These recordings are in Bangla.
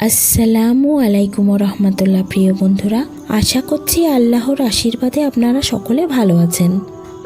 আসসালামু আলাইকুম রহমতুল্লাহ প্রিয় বন্ধুরা। আশা করছি আল্লাহর আশীর্বাদে আপনারা সকলে ভালো আছেন।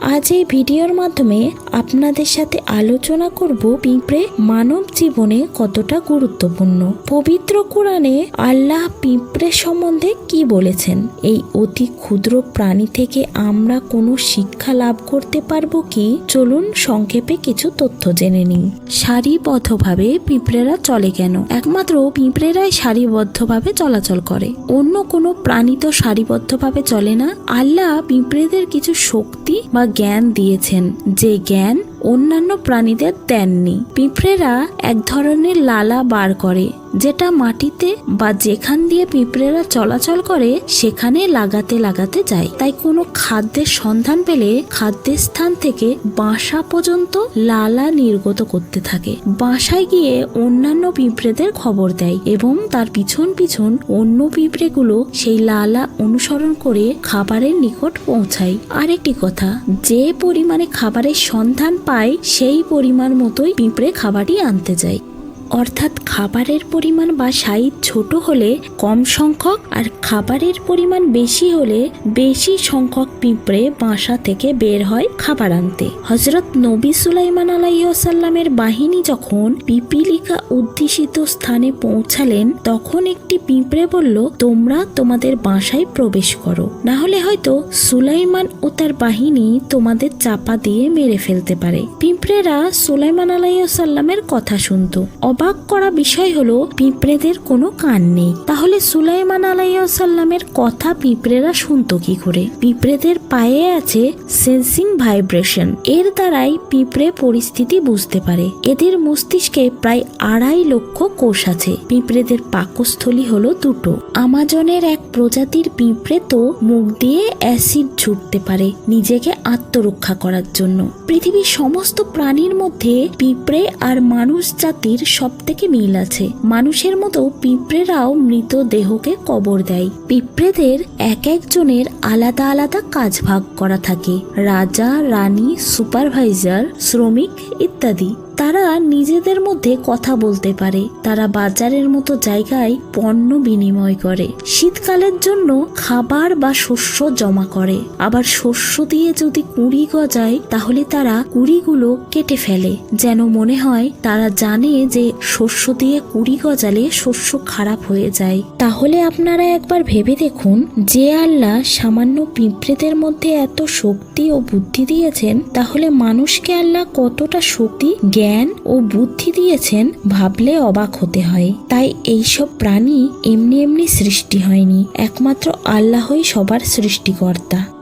আজ এই ভিডিওর মাধ্যমে আপনাদের সাথে আলোচনা করব পিঁপড়ে মানব জীবনে কতটা গুরুত্বপূর্ণ। পবিত্র কোরআনে আল্লাহ পিঁপড়ে সম্বন্ধে কি বলেছেন? এই অতি ক্ষুদ্র প্রাণী থেকে আমরা কোনো শিক্ষা লাভ করতে পারব কি? চলুন সংক্ষেপে কিছু তথ্য জেনে নিই। সারিবদ্ধভাবে পিঁপড়েরা চলে কেন? একমাত্র পিঁপড়েরাই সারিবদ্ধভাবে চলাচল করে। অন্য কোনো প্রাণী তো সারিবদ্ধভাবে চলে না। আল্লাহ পিঁপড়েদের কিছু শক্তি বা জ্ঞান দিয়েছেন। যে জ্ঞান অন্যান্য প্রাণীদের দেননি। পিঁপড়েরা এক ধরনের লালা বার করে, যেটা মাটিতে বা যেখান দিয়ে পিঁপড়েরা চলাচল করে, সেখানে লাগাতে লাগাতে যায়। তাই কোনো খাদ্যের সন্ধান পেলে খাদ্যের স্থান থেকে বাসা পর্যন্ত লালা নির্গত করতে থাকে। বাসায় গিয়ে অন্যান্য পিঁপড়েদের খবর দেয় এবং তার পিছন পিছন অন্য পিঁপড়েগুলো সেই লালা অনুসরণ করে খাবারের নিকট পৌঁছায়। আরেকটি কথা, যে পরিমাণে খাবারের সন্ধান পায় সেই পরিমাণ মতোই পিঁপড়ে খাবারটি আনতে যায় অর্থাৎ খাবারের পরিমাণ বা সাইজ ছোট হলে কম সংখ্যক আর খাবারের পরিমাণ বেশি হলে বেশি সংখ্যক পিঁপড়ে বাসা থেকে বের হয় খাবার আনতে। হজরত নবী সুলাইমান আলাইসাল্লামের বাহিনী যখন পিপিলিকা উদ্দেশিত স্থানে পৌঁছালেন, তখন একটি পিঁপড়ে বলল, তোমরা তোমাদের বাসায় প্রবেশ করো। না হলে হয়তো সুলাইমান ও তার বাহিনী তোমাদের চাপা দিয়ে মেরে ফেলতে পারে। পিঁপড়েরা সুলাইমান আলাইসাল্লামের কথা শুনতো। অবাক করা বিষয় হলো, পিঁপড়েদের কোনো কান নেই। তাহলে সুলাইমান আলাইসাল্লামের কথা পিঁপড়েরা শুনতো কি করে? পিঁপড়েদের পায়ে আছে সেন্সিং ভাইব্রেশন। এর দ্বারাই পিঁপড়ে পরিস্থিতি বুঝতে পারে। এদের মস্তিষ্কে প্রায় আড়াই লক্ষ কোষ আছে। পিঁপড়েদের পাকস্থলী হলো দুটো। আমাজনের এক প্রজাতির পিঁপড়ে তো মুখ দিয়ে অ্যাসিড ছুটতে পারে নিজেকে আত্মরক্ষা করার জন্য। পৃথিবীর সমস্ত প্রাণীর মধ্যে পিঁপড়ে আর মানুষ জাতির সব থেকে মিল আছে। মানুষের মতো পিঁপড়েরাও মৃত দেহকে কবর দেয়। পিঁপড়েদের এক একজনের আলাদা আলাদা কাজ ভাগ করা থাকে। রাজা, রানী, সুপারভাইজার, শ্রমিক ইত্যাদি। তারা নিজেদের মধ্যে কথা বলতে পারে। তারা বাজারের মতো জায়গায় পণ্য বিনিময় করে। শীতকালের জন্য খাবার বা শস্য জমা করে। আবার শস্য দিয়ে যদি কুড়ি গজায়, তাহলে তারা কুড়িগুলো কেটে ফেলে। যেন মনে হয় তারা জানে যে শস্য দিয়ে কুড়ি গজালে শস্য খারাপ হয়ে যায়। তাহলে আপনারা একবার ভেবে দেখুন, যে আল্লাহ সামান্য পিঁপড়েদের মধ্যে এত শক্তি ও বুদ্ধি দিয়েছেন, তাহলে মানুষকে আল্লাহ কতটা শক্তি জ্ঞান ও বুদ্ধি দিয়েছেন ভাবলে অবাক হতে হয়। তাই এইসব প্রাণী এমনি এমনি সৃষ্টি হয়নি, একমাত্র আল্লাহই সবার সৃষ্টিকর্তা।